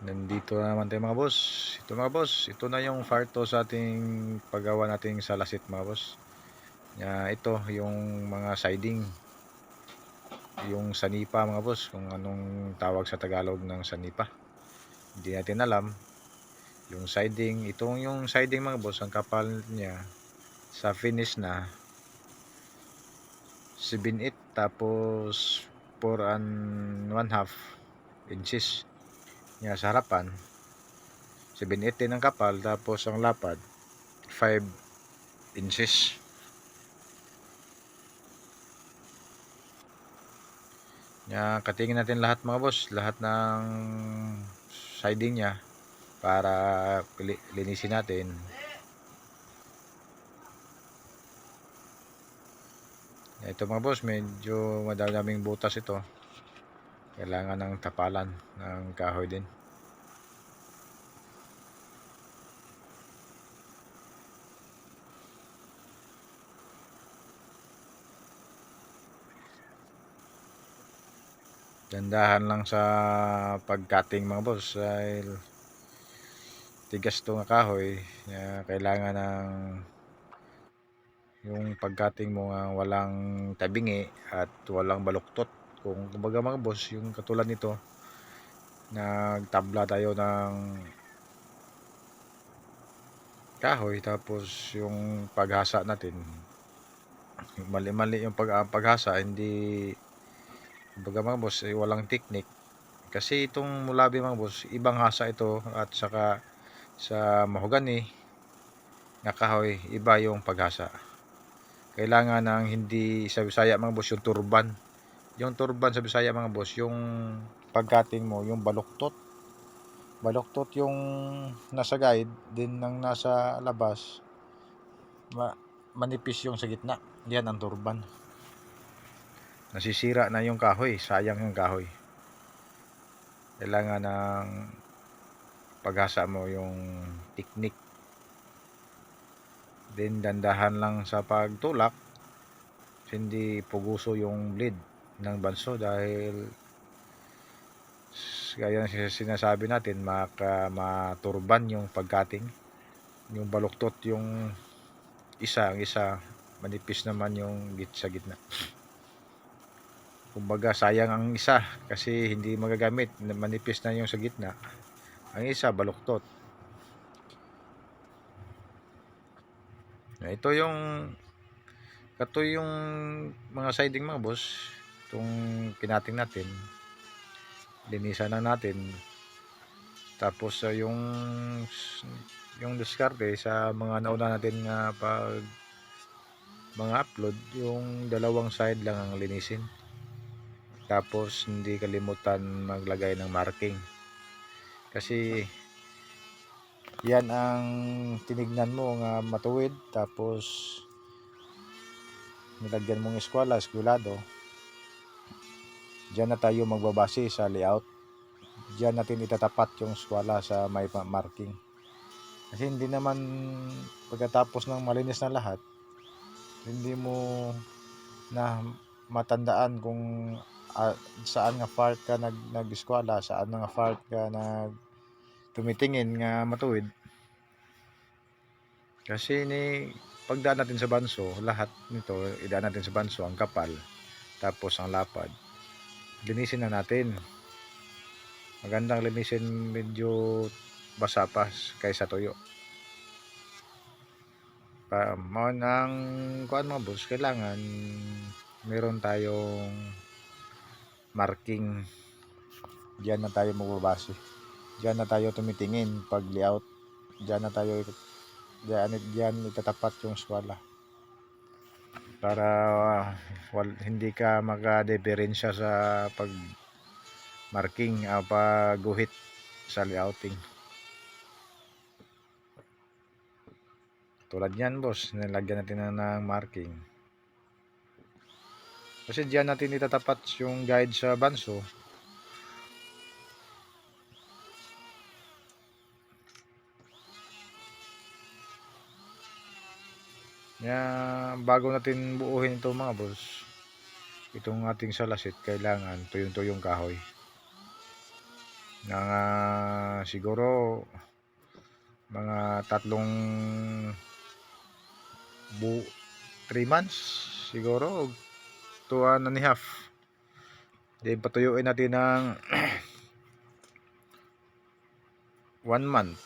Nandito na naman tayo mga boss. Ito mga boss, ito na yung farto sa ating paggawa nating salasit mga boss. Ya, ito yung mga siding. Yung sanipa mga boss, kung anong tawag sa Tagalog ng sanipa. Hindi natin alam. Yung siding, itong yung siding mga boss, ang kapal niya sa finish na 7.8 tapos 4 and 1 half inches niya sa harapan 7.8 din ang kapal tapos ang lapad 5 inches. Niya katingin natin lahat mga boss lahat ng siding niya para li- linisin natin. Ito mga boss medyo madaming butas ito. Kailangan ng tapalan ng kahoy din Dandahan lang sa pagcutting mga boss dahil tigas to kahoy. Kaya kailangan ng yung pagcutting mo nga walang tabingi at walang baluktot. Kung kumbaga mga boss yung katulad nito nagtabla tayo ng kahoy tapos yung paghasa natin mali-mali yung pag paghasa hindi kumbaga mga boss eh, walang technique. Kasi itong mulabi mga boss ibang hasa ito at saka sa mahogani na kahoy iba yung paghasa. Kailangan ng hindi sa Bisaya mga boss yung turban. Yung turban sa Bisaya mga boss yung pagkating mo yung baluktot baluktot yung nasa guide din ng nasa labas ma manipis yung sa gitna. Yan ang turban nasisira na yung kahoy. Sayang yung kahoy. Kailangan ng paghasa mo yung technique then dandahan lang sa pagtulak. Hindi puguso yung blade ng banso dahil gaya ng sinasabi natin maka maturban yung pagkating. Yung baluktot yung isa ang isa manipis naman yung git sa gitna kumbaga sayang ang isa kasi hindi magagamit. Manipis na yung sa gitna. Ang isa baluktot. Ito yung ito yung mga siding mga boss. Itong kinating natin. Linisan na natin. Tapos uh, yung yung diskarte sa mga nauna natin nga pag mga upload yung dalawang side lang ang linisin tapos hindi kalimutan maglagay ng marking kasi yan ang tinignan mo nga matuwid tapos nilagyan mong eskwala, eskwelado Diyan na tayo magbabase sa layout. Diyan natin itatapat yung eskwela sa may marking. Kasi hindi naman pagkatapos ng malinis na lahat, hindi mo na matandaan kung ah, saan nga part ka nag nag-eskwela, saan nga part ka nag tumitingin nga matuwid. Kasi ni pagdaan natin sa banso, lahat nito idaan natin sa banso ang kapal tapos ang lapad. Linisin na natin. Magandang linisin medyo basa pa kaysa tuyo. Pa mo ang kuan mga boss kailangan meron tayong marking. Diyan na tayo magbabase diyan na tayo tumitingin pag layout. Diyan na tayo diyan, diyan itatapat yung swala para ah, wal, hindi ka makadeferensya sa pag marking uh, pagguhit sa layouting. Tulad yan boss nilagyan natin na ng marking kasi diyan natin itatapat yung guide sa banso Kaya bago natin buuhin ito mga boss, itong ating salasit kailangan tuyong-tuyong kahoy. Na siguro mga tatlong bu 3 months siguro 2 and a half then patuyuin natin ng 1 month.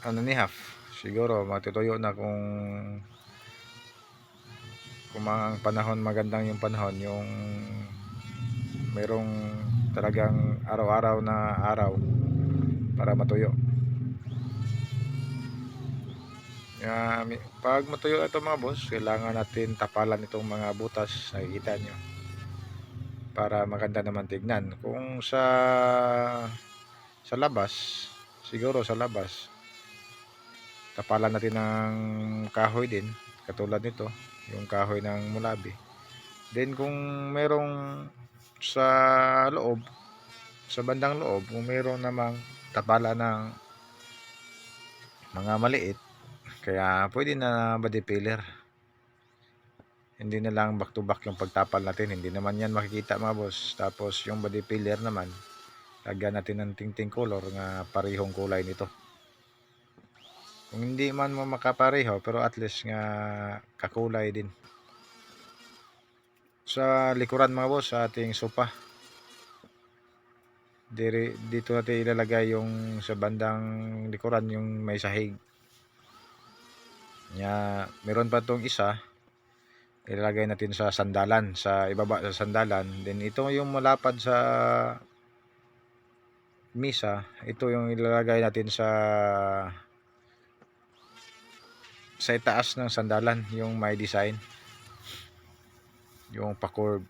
Ano a half siguro matutuyo na kung kung ang panahon magandang yung panahon yung merong talagang araw-araw na araw para matuyo Mi- pag matuyo ito mga boss, kailangan natin tapalan itong mga butas, nakikita nyo. Para maganda naman tignan. Kung sa sa labas, siguro sa labas, tapalan natin ng kahoy din, katulad nito, yung kahoy ng mulabi. Then kung merong sa loob, sa bandang loob, kung meron namang tapala ng mga maliit, kaya pwede na body filler. Hindi na lang back to back yung pagtapal natin. Hindi naman yan makikita mga boss. Tapos yung body filler naman, lagyan natin ng tingting color nga parehong kulay nito. Kung hindi man mo makapareho, pero at least nga kakulay din. Sa likuran mga boss, sa ating sopa. Dito natin ilalagay yung sa bandang likuran yung may sahig. Nya, meron pa tong isa. Ilalagay natin sa sandalan, sa ibaba sa sandalan. Then ito yung malapad sa misa. Ito yung ilalagay natin sa sa itaas ng sandalan, yung may design. Yung pa-curve.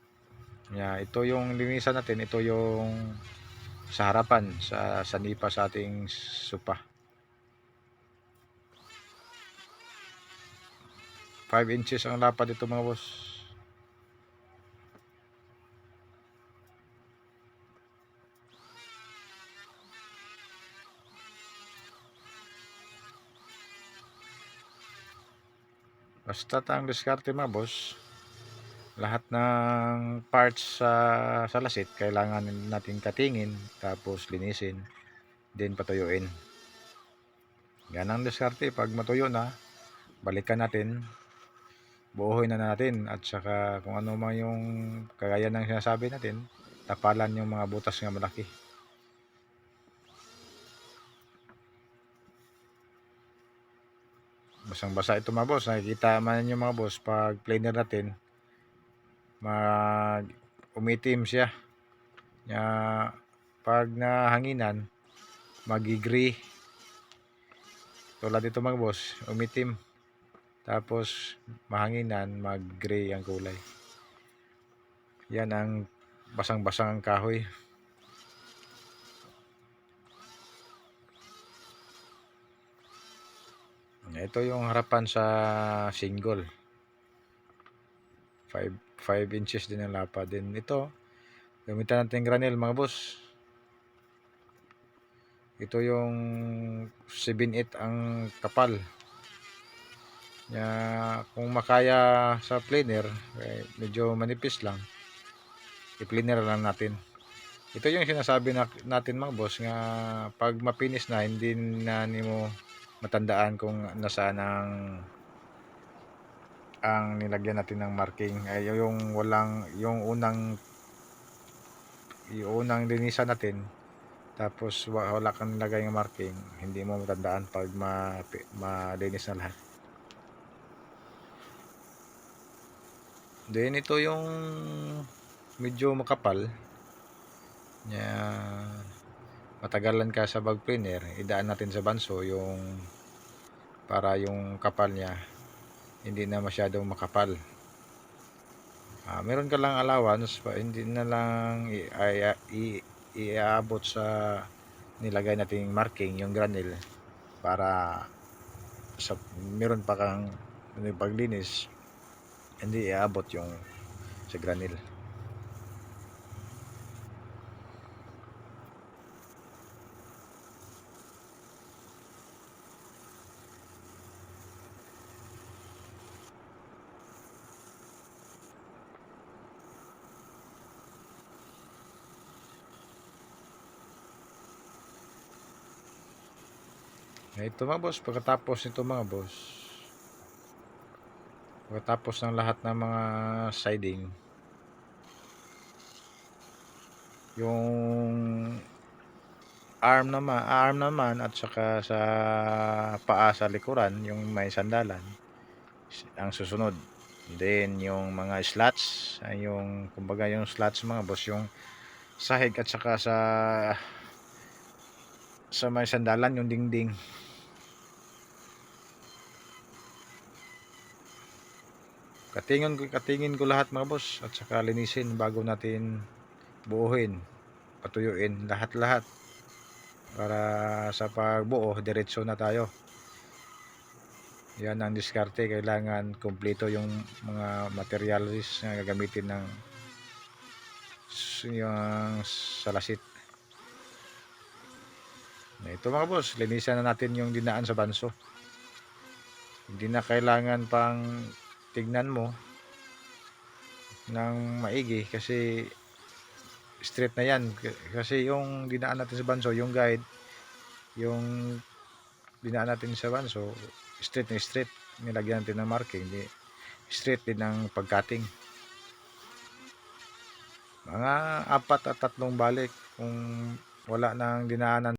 Nya, ito yung linisan natin, ito yung sa harapan, sa sanipa sa ating sopa. 5 inches ang lapad dito mga boss. Basta ang diskarte mga boss. Lahat ng parts sa salasit kailangan natin katingin tapos linisin then patuyuin. Yan ang diskarte pag matuyo na balikan natin buuhin na natin at saka kung ano man yung kagaya ng sinasabi natin tapalan yung mga butas nga malaki. Basang basa ito mga boss. Nakikita man yung mga boss pag planer natin mag umitim siya. Ya, pag nahanginan magigri tulad dito mga boss umitim tapos mahanginan, mag-gray ang kulay. Yan ang basang-basang ang kahoy. Ito yung harapan sa single. 5 5 inches din ang lapad din. Ito, gamitan natin granel mga boss. Ito yung 7-8 ang kapal. Ya, kung makaya sa planer, eh, medyo manipis lang. I-planer lang natin. Ito yung sinasabi na, natin mga boss nga pag mapinis na hindi na nimo matandaan kung nasaan ang ang nilagyan natin ng marking ay yung walang yung unang yung unang linisan natin tapos wala kang nilagay ng marking hindi mo matandaan pag ma, malinis na lahat Then ito yung medyo makapal. Nya matagalan ka sa bag cleaner, idaan natin sa banso yung para yung kapal niya hindi na masyadong makapal. Ah, meron ka lang allowance pa hindi na lang iaabot sa nilagay nating marking yung granule para sa meron pa kang paglinis hindi iabot yung sa granil. Ito mga boss, pagkatapos nito mga boss, pagkatapos ng lahat ng mga siding, yung arm naman, arm naman at saka sa paa sa likuran, yung may sandalan, ang susunod. Then yung mga slots, ay yung kumbaga yung slots mga boss, yung sahig at saka sa sa may sandalan yung dingding. Katingin katingin ko lahat mga boss at saka linisin bago natin buuhin, patuyuin lahat-lahat para sa pagbuo diretso na tayo. Yan ang diskarte, kailangan kumpleto yung mga materials na gagamitin ng yung salasit. Ito mga boss, linisan na natin yung dinaan sa banso. Hindi na kailangan pang tignan mo ng maigi kasi straight na yan. Kasi yung dinaan natin sa banso, yung guide, yung dinaan natin sa banso, straight na straight. Nilagyan natin ng marking. Di, straight din ng pagcutting. Mga apat at tatlong balik kung wala nang dinaanan